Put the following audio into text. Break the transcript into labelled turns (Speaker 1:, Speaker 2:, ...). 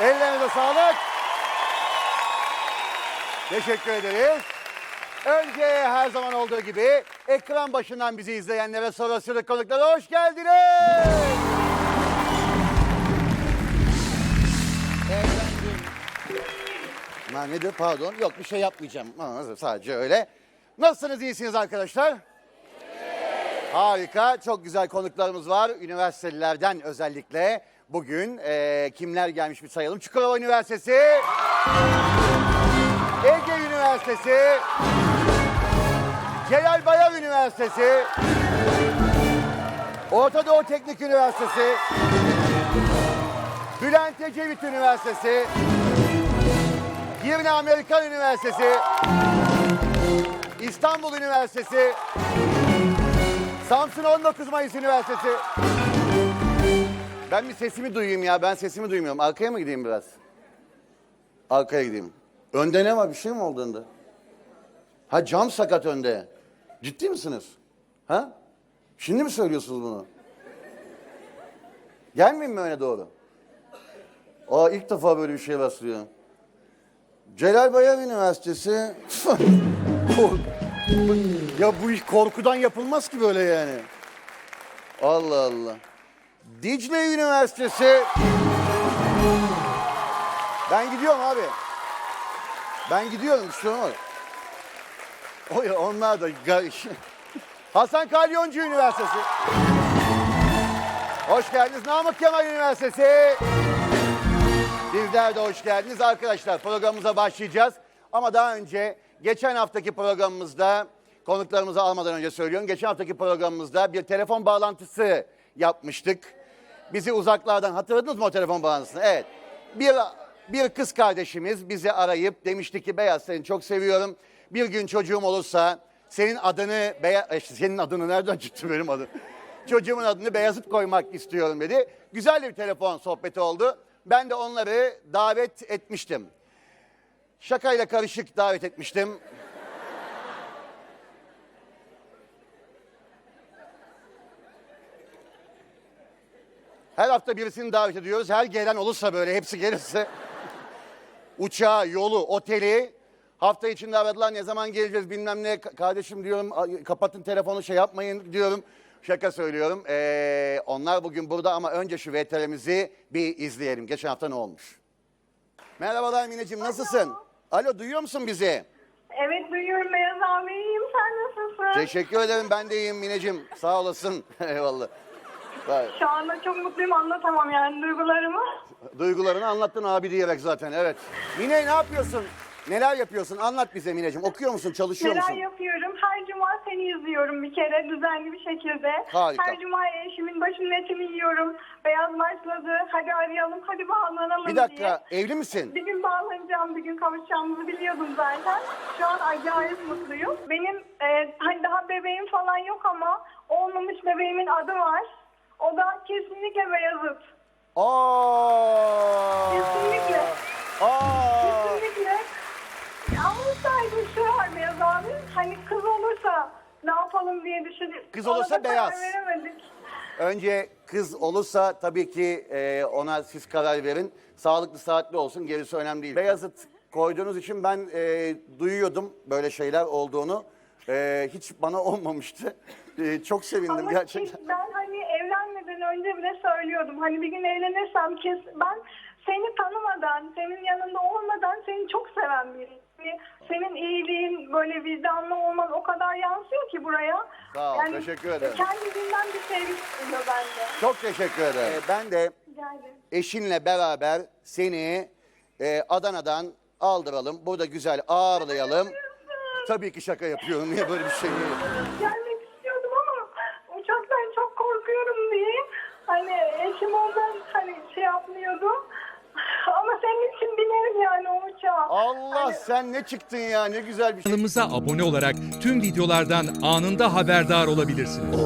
Speaker 1: Ellerinize sağlık. Teşekkür ederiz. Önce her zaman olduğu gibi ekran başından bizi izleyenlere sonrasını konuklara hoş geldiniz. Efendim. Ha, pardon? Yok bir şey yapmayacağım. Sadece öyle. Nasılsınız iyisiniz arkadaşlar? Harika, çok güzel konuklarımız var. Üniversitelilerden özellikle bugün eee, kimler gelmiş bir sayalım. Çukurova Üniversitesi, Ege Üniversitesi, Celal Bayar Üniversitesi, Orta Doğu Teknik Üniversitesi, Bülent Ecevit Üniversitesi, Girne Amerikan Üniversitesi, İstanbul Üniversitesi, Samsun 19 Mayıs Üniversitesi. Ben bir sesimi duyayım ya. Ben sesimi duymuyorum. Arkaya mı gideyim biraz? Arkaya gideyim. Önde ne var? Bir şey mi oldu önde? Ha cam sakat önde. Ciddi misiniz? Ha? Şimdi mi söylüyorsunuz bunu? Gelmeyeyim mi öne doğru? Aa ilk defa böyle bir şey rastlıyorum. Celal Bayar Üniversitesi. Ya bu iş korkudan yapılmaz ki böyle yani. Allah Allah. Dicle Üniversitesi. Ben gidiyorum abi. Ben gidiyorum işte ama. O ya onlar da Hasan Kalyoncu Üniversitesi. Hoş geldiniz. Namık Kemal Üniversitesi. Bizler de hoş geldiniz. Arkadaşlar programımıza başlayacağız. Ama daha önce geçen haftaki programımızda konuklarımızı almadan önce söylüyorum. Geçen haftaki programımızda bir telefon bağlantısı yapmıştık. Bizi uzaklardan hatırladınız mı o telefon bağlantısını? Evet. Bir, bir kız kardeşimiz bizi arayıp demişti ki Beyaz seni çok seviyorum. Bir gün çocuğum olursa senin adını Beyaz, işte senin adını nereden çıktı benim adım? Çocuğumun adını Beyazıt koymak istiyorum dedi. Güzel bir telefon sohbeti oldu. Ben de onları davet etmiştim. Şakayla karışık davet etmiştim. Her hafta birisini davet ediyoruz. Her gelen olursa böyle hepsi gelirse uçağı, yolu, oteli hafta içinde aradılar ne zaman geleceğiz bilmem ne Ka- kardeşim diyorum "Ay, kapatın telefonu şey yapmayın diyorum. Şaka söylüyorum. Ee, onlar bugün burada ama önce şu VTR'mizi bir izleyelim. Geçen hafta ne olmuş? Merhabalar Mineciğim nasılsın? Alo duyuyor musun bizi?
Speaker 2: Evet duyuyorum Beyaz abi iyiyim sen nasılsın?
Speaker 1: Teşekkür ederim ben de iyiyim Mineciğim. Sağ olasın. Eyvallah. Vay.
Speaker 2: Şu anda çok mutluyum anlatamam yani duygularımı.
Speaker 1: Duygularını anlattın abi diyerek zaten evet. Mine ne yapıyorsun? Neler yapıyorsun? Anlat bize Mineciğim. Okuyor musun? Çalışıyor
Speaker 2: Neler
Speaker 1: musun?
Speaker 2: yapıyorum? Her cuma seni izliyorum bir kere düzenli bir şekilde.
Speaker 1: Harika.
Speaker 2: Her cuma eşimin başının etini yiyorum. Beyaz başladı. Hadi arayalım, hadi bağlanalım
Speaker 1: Bir dakika evli misin?
Speaker 2: Bir gün bağlanacağım, bir gün kavuşacağımızı biliyordum zaten. Şu an acayip mutluyum. Benim e, hani daha bebeğim falan yok ama olmamış bebeğimin adı var. Kesinlikle Beyazıt.
Speaker 1: Aa!
Speaker 2: Kesinlikle.
Speaker 1: Aa!
Speaker 2: Kesinlikle. Ama sadece şey var Beyaz abi. Hani kız olursa ne yapalım diye düşündük.
Speaker 1: Kız olursa
Speaker 2: Ona da karar
Speaker 1: beyaz.
Speaker 2: veremedik.
Speaker 1: Önce kız olursa tabii ki e, ona siz karar verin. Sağlıklı saatli olsun gerisi önemli değil. Beyazıt koyduğunuz için ben e, duyuyordum böyle şeyler olduğunu. E, hiç bana olmamıştı. E, çok sevindim
Speaker 2: Ama
Speaker 1: gerçekten.
Speaker 2: ki- ben hani evlenmeden önce bile söylüyordum. Hani bir gün evlenirsem kes ben seni tanımadan, senin yanında olmadan seni çok seven biriyim. Yani Senin iyiliğin, böyle vicdanlı olman o kadar yansıyor ki buraya.
Speaker 1: Sağ ol, teşekkür ederim.
Speaker 2: Kendiliğinden bir sevgi çıkıyor bende.
Speaker 1: Çok teşekkür ederim. E, ben de
Speaker 2: ederim.
Speaker 1: eşinle beraber seni e, Adana'dan aldıralım. Burada güzel ağırlayalım. Tabii ki şaka yapıyorum. Niye böyle bir şey?
Speaker 2: Gelmek istiyordum ama uçaktan çok korkuyorum diye. Hani eşim ondan hani şey yapmıyordu. Ama senin için binerim yani o uçağa.
Speaker 1: Allah
Speaker 2: Hani-
Speaker 1: sen ne çıktın ya ne güzel bir şey.
Speaker 3: Kanalımıza abone olarak tüm videolardan anında haberdar olabilirsiniz.